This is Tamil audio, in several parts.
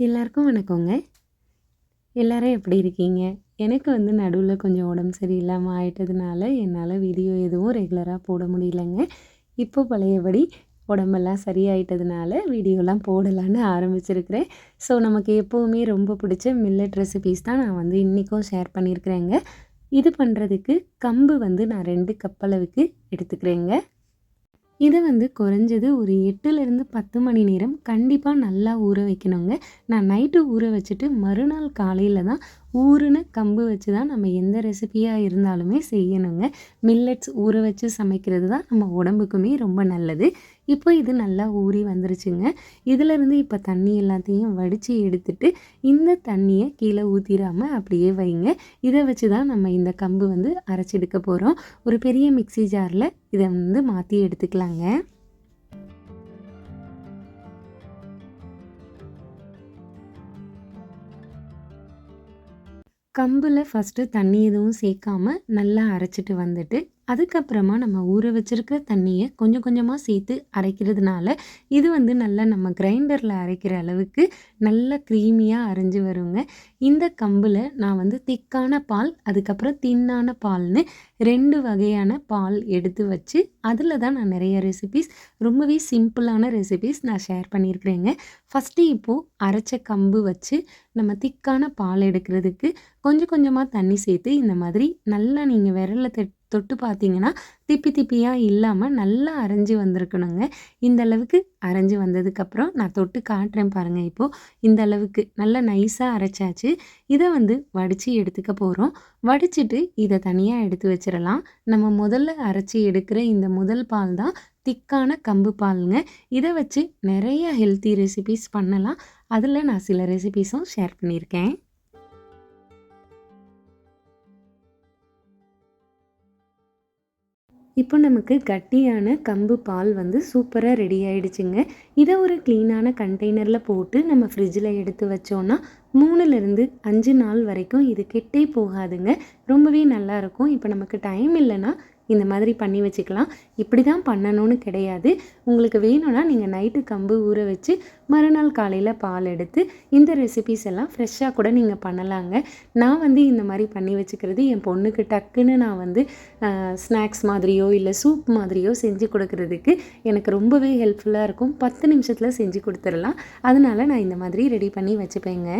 எல்லாருக்கும் வணக்கங்க. எல்லாரும் எப்படி இருக்கீங்க? எனக்கு வந்து நடுவில் கொஞ்சம் உடம்பு சரியில்லாமல் ஆயிட்டதுனால என்னால் வீடியோ எதுவும் ரெகுலராக போட முடியலங்க. இப்போ பழையபடி உடம்பெல்லாம் சரியாயிட்டதுனால வீடியோலாம் போடலான்னு ஆரம்பிச்சிருக்கிறேன். ஸோ நமக்கு எப்போவுமே ரொம்ப பிடிச்ச மில்லட் ரெசிபீஸ் தான் நான் வந்து இன்றைக்கும் ஷேர் பண்ணியிருக்கிறேங்க இது பண்ணுறதுக்கு கம்பு வந்து நான் ரெண்டு கப் அளவுக்கு எடுத்துக்கிறேங்க. இதை வந்து குறைஞ்சது ஒரு எட்டுலேருந்து பத்து மணி நேரம் கண்டிப்பாக நல்லா ஊற வைக்கணுங்க. நான் நைட்டு ஊற வச்சுட்டு மறுநாள் காலையில் தான் ஊறுன கம்பு வச்சு தான் நம்ம எந்த ரெசிபியாக இருந்தாலுமே செய்யணுங்க. மில்லட்ஸ் ஊற வச்சு சமைக்கிறது தான் நம்ம உடம்புக்குமே ரொம்ப நல்லது. இப்போ இது நல்லா ஊறி வந்துருச்சுங்க. இதிலேருந்து இப்போ தண்ணி எல்லாத்தையும் வடித்து எடுத்துட்டு இந்த தண்ணியை கீழே ஊற்றிடாமல் அப்படியே வைங்க. இதை வச்சு தான் நம்ம இந்த கம்பு வந்து அரைச்செடுக்க போகிறோம் ஒரு பெரிய மிக்சி ஜாரில் இதை வந்து மாற்றி எடுத்துக்கலாங்க. கம்பில் ஃபஸ்ட்டு தண்ணி எதுவும் சேர்க்காம நல்லா அரைச்சிட்டு வந்துட்டு அதுக்கப்புறமா நம்ம ஊற வச்சிருக்க தண்ணியை கொஞ்சம் கொஞ்சமாக சேர்த்து அரைக்கிறதுனால இது வந்து நல்லா நம்ம கிரைண்டரில் அரைக்கிற அளவுக்கு நல்ல க்ரீமியாக அரைஞ்சு வருங்க. இந்த கம்பில் நான் வந்து திக்கான பால் அதுக்கப்புறம் தின்னான பால்னு ரெண்டு வகையான பால் எடுத்து வச்சு அதில் தான் நான் நிறைய ரெசிபீஸ் ரொம்பவே சிம்பிளான ரெசிபீஸ் நான் ஷேர் பண்ணியிருக்கிறேங்க. ஃபஸ்ட்டு இப்போது அரைச்ச கம்பு வச்சு நம்ம திக்கான பால் எடுக்கிறதுக்கு கொஞ்சம் கொஞ்சமாக தண்ணி சேர்த்து இந்த மாதிரி நல்லா நீங்கள் விரலில் தட் தொட்டு பார்த்தீங்கன்னா திப்பி திப்பியாக இல்லாமல் நல்லா அரைஞ்சி வந்திருக்கணுங்க. இந்த அளவுக்கு அரைஞ்சி வந்ததுக்கப்புறம் நான் தொட்டு காட்டுறேன் பாருங்கள் இப்போது இந்த அளவுக்கு நல்லா நைஸாக அரைச்சாச்சு. இதை வந்து வடித்து எடுத்துக்க போகிறோம் வடிச்சிட்டு இதை தனியாக எடுத்து வச்சிடலாம் நம்ம முதல்ல அரைச்சி எடுக்கிற இந்த முதல் பால் தான் திக்கான கம்பு பாலுங்க. இதை வச்சு நிறைய ஹெல்த்தி ரெசிபீஸ் பண்ணலாம். அதில் நான் சில ரெசிபீஸும் ஷேர் பண்ணியிருக்கேன். இப்போ நமக்கு கட்டியான கம்பு பால் வந்து சூப்பராக ரெடி ஆகிடுச்சுங்க இதை ஒரு க்ளீனான கண்டெய்னரில் போட்டு நம்ம ஃப்ரிட்ஜில் எடுத்து வச்சோன்னா மூணுலேருந்து அஞ்சு நாள் வரைக்கும் இது கெட்டே போகாதுங்க. ரொம்பவே நல்லாயிருக்கும் இப்போ நமக்கு டைம் இல்லைன்னா இந்த மாதிரி பண்ணி வச்சுக்கலாம். இப்படி தான் பண்ணணும்னு கிடையாது. உங்களுக்கு வேணும்னா நீங்கள் நைட்டு கம்பு ஊற வச்சு மறுநாள் காலையில் பால் எடுத்து இந்த ரெசிபிஸ் எல்லாம் ஃப்ரெஷ்ஷாக கூட நீங்கள் பண்ணலாங்க. நான் வந்து இந்த மாதிரி பண்ணி வச்சுக்கிறது என் பொண்ணுக்கு டக்குன்னு நான் வந்து ஸ்நாக்ஸ் மாதிரியோ இல்லை சூப் மாதிரியோ செஞ்சு கொடுக்கறதுக்கு எனக்கு ரொம்பவே ஹெல்ப்ஃபுல்லாக இருக்கும். பத்து நிமிஷத்தில் செஞ்சு கொடுத்துடலாம். அதனால நான் இந்த மாதிரி ரெடி பண்ணி வச்சுப்பேங்க.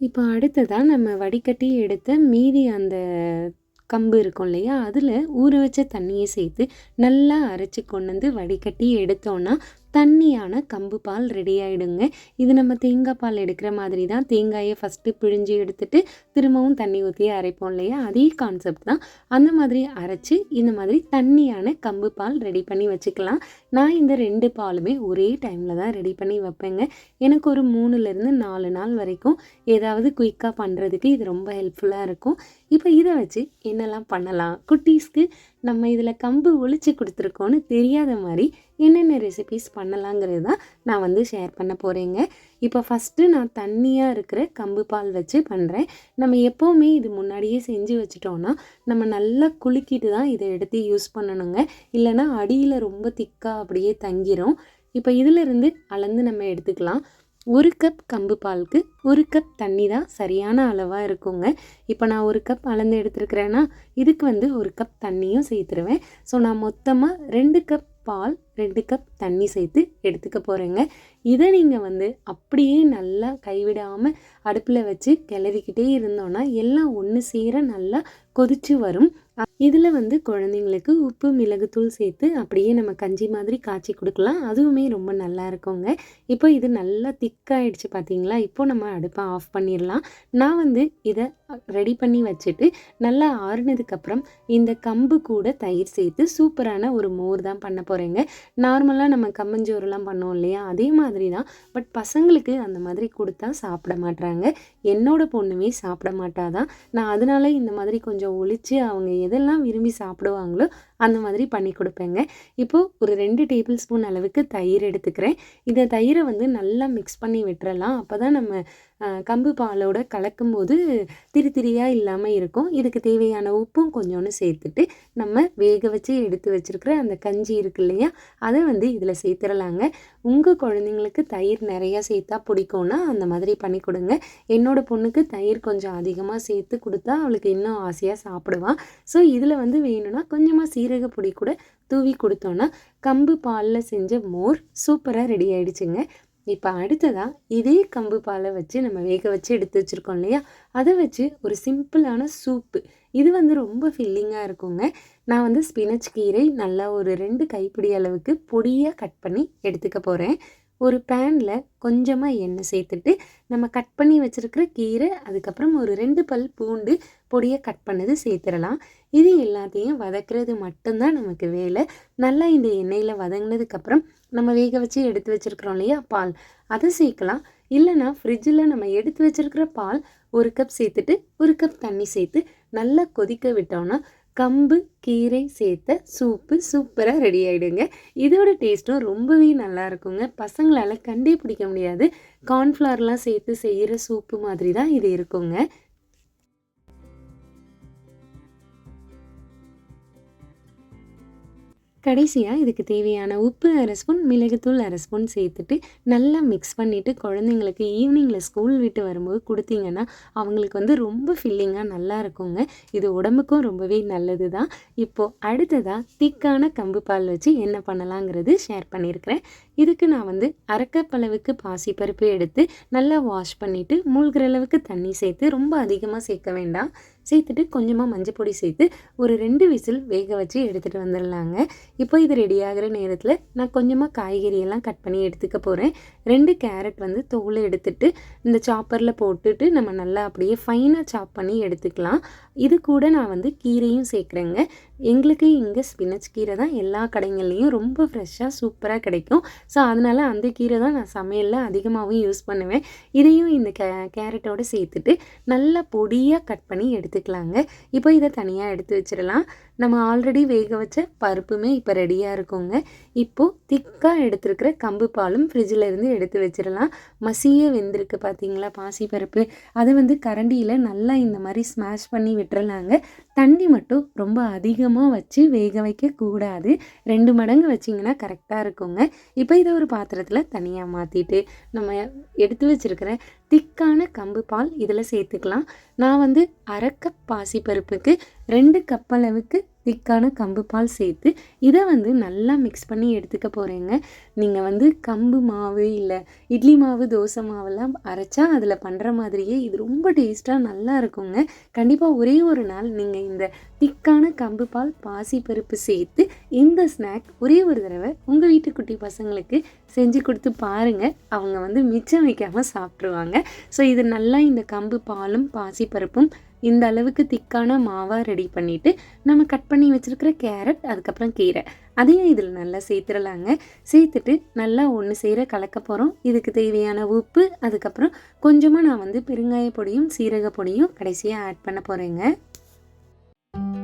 இப்போ அடுத்ததாக நம்ம வடிகட்டி எடுத்த மீதி அந்த கம்பு இருக்கும் இல்லையா? அதில் ஊற வச்ச தண்ணியை சேர்த்து நல்லா அரைச்சி கொண்டு வந்து வடிகட்டி எடுத்தோன்னா தண்ணியான கம்பு பால் ரெடி ஆகிடுங்க இது நம்ம தேங்காய் பால் எடுக்கிற மாதிரி தான் தேங்காயை ஃபஸ்ட்டு பிழிஞ்சு எடுத்துட்டு திரும்பவும் தண்ணி ஊற்றி அரைப்போம் இல்லையா? அதே கான்செப்ட் தான். அந்த மாதிரி அரைச்சி இந்த மாதிரி தண்ணியான கம்பு பால் ரெடி பண்ணி வச்சுக்கலாம். நான் இந்த ரெண்டு பாலுமே ஒரே டைமில் தான் ரெடி பண்ணி வைப்பேங்க. எனக்கு ஒரு மூணுலேருந்து நாலு நாள் வரைக்கும் ஏதாவது குயிக்காக பண்ணுறதுக்கு இது ரொம்ப ஹெல்ப்ஃபுல்லாக இருக்கும். இப்போ இதை வச்சு என்னெல்லாம் பண்ணலாம்? குட்டீஸ்க்கு நம்ம இதில் கம்பு ஒழிச்சு கொடுத்துருக்கோன்னு தெரியாத மாதிரி என்னென்ன ரெசிபிஸ் பண்ணலாங்கிறது தான் நான் வந்து ஷேர் பண்ண போகிறேங்க இப்போ ஃபஸ்ட்டு நான் தண்ணியாக இருக்கிற கம்பு பால் வச்சு பண்ணுறேன் நம்ம எப்போவுமே இது முன்னாடியே செஞ்சு வச்சுட்டோன்னா நம்ம நல்லா குலுக்கிட்டு தான் இதை எடுத்து யூஸ் பண்ணணுங்க. இல்லைனா அடியில் ரொம்ப திக்காக அப்படியே தங்கிரும். இப்போ இதிலிருந்து அளந்து நம்ம எடுத்துக்கலாம். ஒரு கப் கம்பு பாலுக்கு ஒரு கப் தண்ணி தான் சரியான அளவாக இருக்குங்க. இப்போ நான் ஒரு கப் அளந்து எடுத்துருக்கிறேன்னா இதுக்கு வந்து ஒரு கப் தண்ணியும் சேர்த்துருவேன். ஸோ நான் மொத்தமாக ரெண்டு கப் பால் ரெண்டு கப் தண்ணி சேர்த்து எடுத்துக்க போகிறேங்க இதை நீங்கள் வந்து அப்படியே நல்லா கைவிடாமல் அடுப்பில் வச்சு கிளறிக்கிட்டே இருந்தோன்னா எல்லாம் ஒன்று சேர நல்லா கொதிச்சு வரும். இதில் வந்து குழந்தைங்களுக்கு உப்பு மிளகுத்தூள் சேர்த்து அப்படியே நம்ம கஞ்சி மாதிரி காய்ச்சி கொடுக்கலாம். அதுவுமே ரொம்ப நல்லா இருக்குங்க. இப்போ இது நல்லா திக்காயிடுச்சு பார்த்தீங்களா இப்போ நம்ம அடுப்பை ஆஃப் பண்ணிடலாம். நான் வந்து இதை ரெடி பண்ணி வச்சுட்டு நல்லா ஆறுனதுக்கப்புறம் இந்த கம்பு கூட தயிர் சேர்த்து சூப்பரான ஒரு மோர் தான் பண்ண போகிறேங்க நார்மலாக நம்ம கம்மஞ்சோறுலாம் பண்ணோம் இல்லையா? அதே மாதிரி தான் பட் பசங்களுக்கு அந்த மாதிரி கொடுத்தா சாப்பிட மாட்டாங்க என்னோட பொண்ணுமே சாப்பிட மாட்டாதான். நான் அதனால இந்த மாதிரி கொஞ்சம் ஒழிச்சு அவங்க எதெல்லாம் விரும்பி சாப்பிடுவாங்களோ அந்த மாதிரி பண்ணி கொடுப்பேங்க. இப்போது ஒரு ரெண்டு டேபிள் ஸ்பூன் அளவுக்கு தயிர் எடுத்துக்கிறேன். இந்த தயிரை வந்து நல்லா மிக்ஸ் பண்ணி விட்டுறலாம். அப்போ தான் நம்ம கம்பு பாலோட கலக்கும்போது திரி திரியாக இல்லாமல் இருக்கும். இதுக்கு தேவையான உப்பும் கொஞ்சோன்னு சேர்த்துட்டு நம்ம வேக வச்சு எடுத்து வச்சிருக்கிற அந்த கஞ்சி இருக்கு இல்லையா அதை வந்து இதில் சேர்த்துடலாங்க உங்கள் குழந்தைங்களுக்கு தயிர் நிறையா சேர்த்தா பிடிக்கும்னா அந்த மாதிரி பண்ணி கொடுங்க. என்னோட பொண்ணுக்கு தயிர் கொஞ்சம் அதிகமாக சேர்த்து கொடுத்தா அவளுக்கு இன்னும் ஆசையாக சாப்பிடுவான் ஸோ இதில் வந்து வேணும்னா கொஞ்சமாக சீரக பொடி கூட தூவி கொடுத்தோன்னா கம்பு பாலில் செஞ்ச மோர் சூப்பராக ரெடி ஆகிடுச்சுங்க இப்போ அடுத்ததாக இதே கம்பு பாலை வச்சு நம்ம வேக வச்சு எடுத்து வச்சுருக்கோம் இல்லையா? அதை வச்சு ஒரு சிம்பிளான சூப்பு. இது வந்து ரொம்ப ஃபில்லிங்காக இருக்குங்க. நான் வந்து ஸ்பினச் கீரை நல்லா ஒரு ரெண்டு கைப்பிடி அளவுக்கு பொடியாக கட் பண்ணி எடுத்துக்க போகிறேன் ஒரு பேனில் கொஞ்சமாக எண்ணெய் சேர்த்துட்டு நம்ம கட் பண்ணி வச்சுருக்கிற கீரை அதுக்கப்புறம் ஒரு ரெண்டு பல் பூண்டு பொடியை கட் பண்ணது சேர்த்துடலாம். இது எல்லாத்தையும் வதக்குறது மட்டும்தான் நமக்கு வேலை. நல்லா இந்த எண்ணெயில் வதங்கினதுக்கப்புறம் நம்ம வேக வச்சு எடுத்து வச்சுருக்குறோம் இல்லையா பால். அதை சேர்க்கலாம். இல்லைன்னா ஃப்ரிட்ஜில் நம்ம எடுத்து வச்சுருக்கிற பால் ஒரு கப் சேர்த்துட்டு ஒரு கப் தண்ணி சேர்த்து நல்லா கொதிக்க விட்டோம்னா கம்பு கீரை சேர்த்த சூப்பு சூப்பராக ரெடி ஆகிடுங்க இதோட டேஸ்ட்டும் ரொம்பவே நல்லா இருக்குங்க. பசங்களால் கண்டே பிடிக்க முடியாது. கார்ன்ஃப்ளவர்லாம் சேர்த்து செய்கிற சூப்பு மாதிரி தான் இது இருக்குங்க. கடைசியாக இதுக்கு தேவையான உப்பு அரை ஸ்பூன் மிளகுத்தூள் அரை ஸ்பூன் சேர்த்துட்டு நல்லா மிக்ஸ் பண்ணிவிட்டு குழந்தைங்களுக்கு ஈவினிங்கில் ஸ்கூல் விட்டு வரும்போது கொடுத்தீங்கன்னா அவங்களுக்கு வந்து ரொம்ப ஃபில்லிங்காக நல்லா இருக்குங்க. இது உடம்புக்கும் ரொம்பவே நல்லது தான் இப்போது அடுத்ததாக திக்கான கம்பு பால் வச்சு என்ன பண்ணலாங்கிறது ஷேர் பண்ணியிருக்கிறேன். இதுக்கு நான் வந்து அரைக்கப்பளவுக்கு பாசிப்பருப்பு எடுத்து நல்லா வாஷ் பண்ணிவிட்டு மூழ்கிற அளவுக்கு தண்ணி சேர்த்து ரொம்ப அதிகமாக சேர்க்க வேண்டாம். சேர்த்துட்டு கொஞ்சமாக மஞ்சள் பொடி சேர்த்து ஒரு ரெண்டு விசில் வேக வச்சு எடுத்துகிட்டு வந்துடலாங்க. இப்போ இது ரெடி ஆகிற நேரத்தில் நான் கொஞ்சமாக காய்கறியெல்லாம் கட் பண்ணி எடுத்துக்க போகிறேன் ரெண்டு கேரட் வந்து தோலை எடுத்துட்டு இந்த சாப்பரில் போட்டுட்டு நம்ம நல்லா அப்படியே ஃபைனாக சாப் பண்ணி எடுத்துக்கலாம். இது கூட நான் வந்து கீரையும் சேர்க்குறேங்க. எங்களுக்கு இங்கே ஸ்பினச் கீரை தான் எல்லா கடைங்கள்லேயும் ரொம்ப ஃப்ரெஷ்ஷாக சூப்பராக கிடைக்கும். ஸோ அதனால் அந்த கீரை தான் நான் சமையலில் அதிகமாகவும் யூஸ் பண்ணுவேன். இதையும் இந்த கே கேரட்டோடு சேர்த்துட்டு நல்லா பொடியாக கட் பண்ணி எடுத்துக்கலாங்க. இப்போ இதை தனியாக எடுத்து வச்சிடலாம். நம்ம ஆல்ரெடி வேக வச்ச பருப்புமே இப்போ ரெடியாக இருக்குங்க. இப்போது திக்காக எடுத்துருக்கிற கம்பு பாலும் ஃப்ரிட்ஜில் இருந்து எடுத்து வச்சிடலாம். மசிய வெந்திருக்கு பார்த்தீங்களா பாசி பருப்பு. அதை வந்து கரண்டியில் நல்லா இந்த மாதிரி ஸ்மாஷ் பண்ணி விட்டுறலாங்க. தண்ணி மட்டும் ரொம்ப அதிகம் அதிகமாக வச்சு வேக வைக்கக்கூடாது ரெண்டு மடங்கு வச்சிங்கன்னா கரெக்டாக இருக்குங்க. இப்போ இதை ஒரு பாத்திரத்தில் தனியாக மாற்றிட்டு நம்ம எடுத்து வச்சுருக்கிற திக்கான கம்பு பால் இதில் சேர்த்துக்கலாம். நான் வந்து அரை கப் பாசிப்பருப்புக்கு ரெண்டு கப் அளவுக்கு திக்கான கம்பு பால் சேர்த்து இதை வந்து நல்லா மிக்ஸ் பண்ணி எடுத்துக்க போகிறேங்க நீங்கள் வந்து கம்பு மாவு இல்லை இட்லி மாவு தோசை மாவெல்லாம் அரைச்சா அதில் பண்ணுற மாதிரியே இது ரொம்ப டேஸ்ட்டாக நல்லா இருக்குங்க. கண்டிப்பாக ஒரே ஒரு நாள் நீங்கள் இந்த திக்கான கம்பு பால் பாசிப்பருப்பு சேர்த்து இந்த ஸ்நாக் ஒரே ஒரு தடவை உங்கள் வீட்டு குட்டி பசங்களுக்கு செஞ்சு கொடுத்து பாருங்கள் அவங்க வந்து மிச்சம் வைக்காமல் சாப்பிட்ருவாங்க ஸோ இது நல்லா இந்த கம்பு பாலும் பாசிப்பருப்பும் இந்த அளவுக்கு திக்கான மாவாக ரெடி பண்ணிவிட்டு நம்ம கட் பண்ணி வச்சுருக்கிற கேரட் அதுக்கப்புறம் கீரை. அதையும் இதில் நல்லா சேர்த்துடலாங்க. சேர்த்துட்டு நல்லா ஒன்று செய்கிற கலக்க போகிறோம் இதுக்கு தேவையான உப்பு அதுக்கப்புறம் கொஞ்சமாக நான் வந்து பெருங்காய பொடியும் சீரக பொடியும் கடைசியாக ஆட் பண்ண போகிறேங்க thank you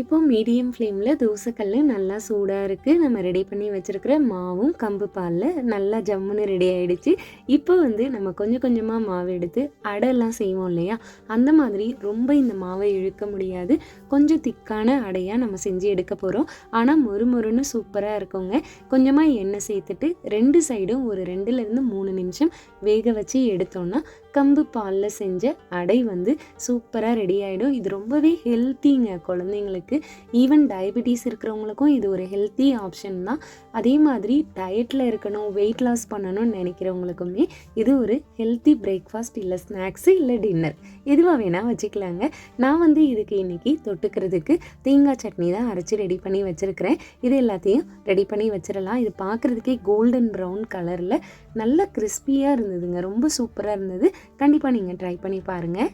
இப்போ மீடியம் ஃப்ளேமில் தோசைக்கல் நல்லா சூடாக இருக்குது நம்ம ரெடி பண்ணி வச்சுருக்கிற மாவும் கம்பு பாலில் நல்லா ஜம்முன்னு ரெடி ஆகிடுச்சு இப்போ வந்து நம்ம கொஞ்சம் கொஞ்சமாக மாவு எடுத்து அடையெல்லாம் செய்வோம் இல்லையா? அந்த மாதிரி ரொம்ப இந்த மாவை இழுக்க முடியாது. கொஞ்சம் திக்கான அடையாக நம்ம செஞ்சு எடுக்க போகிறோம் ஆனால் மொறு மொறுன்னு சூப்பராக இருக்குங்க. கொஞ்சமாக எண்ணெய் சேர்த்துட்டு ரெண்டு சைடும் ஒரு ரெண்டுலேருந்து மூணு நிமிஷம் வேக வச்சு எடுத்தோன்னா கம்பு பாலில் செஞ்ச அடை வந்து சூப்பராக ரெடி ஆகிடும் இது ரொம்பவே ஹெல்த்திங்க குழந்தைங்களுக்கு. ஈவன் டயபிட்டிஸ் இருக்கிறவங்களுக்கும் இது ஒரு ஹெல்த்தி ஆப்ஷன் தான். அதே மாதிரி டயட்டில் இருக்கணும் வெயிட் லாஸ் பண்ணணும்னு நினைக்கிறவங்களுக்குமே இது ஒரு ஹெல்த்தி பிரேக்ஃபாஸ்ட் இல்லை ஸ்நாக்ஸு இல்லை டின்னர் எதுவாக வேணால் வச்சுக்கலாங்க. நான் வந்து இதுக்கு இன்றைக்கி தொட்டுக்கிறதுக்கு தேங்காய் சட்னி தான் அரைச்சி ரெடி பண்ணி வச்சுருக்கிறேன். இது எல்லாத்தையும் ரெடி பண்ணி வச்சிடலாம். இது பார்க்குறதுக்கே கோல்டன் ப்ரௌன் கலரில் நல்ல கிறிஸ்பியாக இருந்ததுங்க. ரொம்ப சூப்பராக இருந்தது. கண்டிப்பாக நீங்கள் ட்ரை பண்ணி பாருங்கள்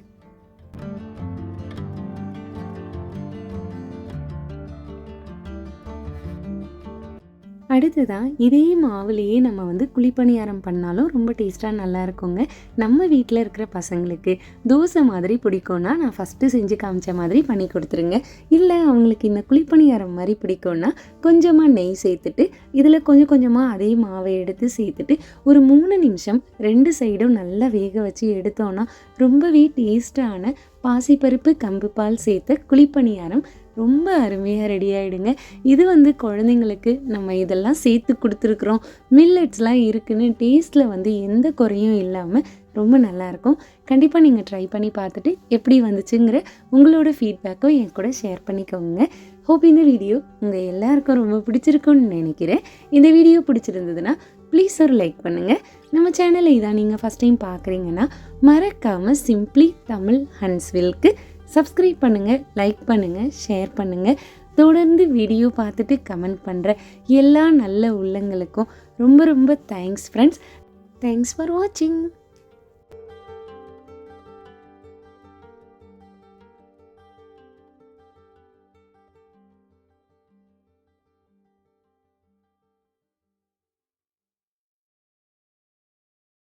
அடுத்ததாக இதே மாவுலேயே நம்ம வந்து குழிப்பணியாரம் பண்ணாலும் ரொம்ப டேஸ்ட்டாக நல்லா இருக்குங்க. நம்ம வீட்டில் இருக்கிற பசங்களுக்கு தோசை மாதிரி பிடிக்கும்னா நான் ஃபஸ்ட்டு செஞ்சு காமிச்ச மாதிரி பண்ணி கொடுத்துருங்க. இல்லை அவங்களுக்கு இந்த குழிப்பணியாரம் மாதிரி பிடிக்கும்னா கொஞ்சமாக நெய் சேர்த்துட்டு இதில் கொஞ்சம் கொஞ்சமாக அதே மாவை எடுத்து சேர்த்துட்டு ஒரு மூணு நிமிஷம் ரெண்டு சைடும் நல்லா வேக வச்சு எடுத்தோன்னா ரொம்பவே டேஸ்டான பாசிப்பருப்பு கம்பு பால் சேர்த்த குழிப்பணியாரம் ரொம்ப அருமையாக ரெடி ஆகிடுங்க இது வந்து குழந்தைங்களுக்கு நம்ம இதெல்லாம் சேர்த்து கொடுத்துருக்குறோம். மில்லட்ஸ்லாம் இருக்குன்னு டேஸ்ட்டில் வந்து எந்த குறையும் இல்லாமல் ரொம்ப நல்லாயிருக்கும் கண்டிப்பாக நீங்கள் ட்ரை பண்ணி பார்த்துட்டு எப்படி வந்துச்சுங்கிற உங்களோட ஃபீட்பேக்கும் என் கூட ஷேர் பண்ணிக்கோங்க. ஹோப் இந்த வீடியோ உங்கள் எல்லாருக்கும் ரொம்ப பிடிச்சிருக்கும்னு நினைக்கிறேன். இந்த வீடியோ பிடிச்சிருந்ததுன்னா ப்ளீஸ் ஒரு லைக் பண்ணுங்கள் நம்ம சேனலை இதான் நீங்கள் ஃபஸ்ட் டைம் பார்க்குறீங்கன்னா மறக்காமல் சிம்ப்ளி தமிழ் ஹன்ஸ்வில்க்கு சப்ஸ்கிரைப் பண்ணுங்கள் லைக் பண்ணுங்கள் ஷேர் பண்ணுங்கள் தொடர்ந்து வீடியோ பார்த்துட்டு கமெண்ட் பண்ணுற எல்லா நல்ல உள்ளங்களுக்கும் ரொம்ப ரொம்ப தேங்க்ஸ் ஃப்ரெண்ட்ஸ் தேங்க்ஸ் ஃபார் வாட்சிங்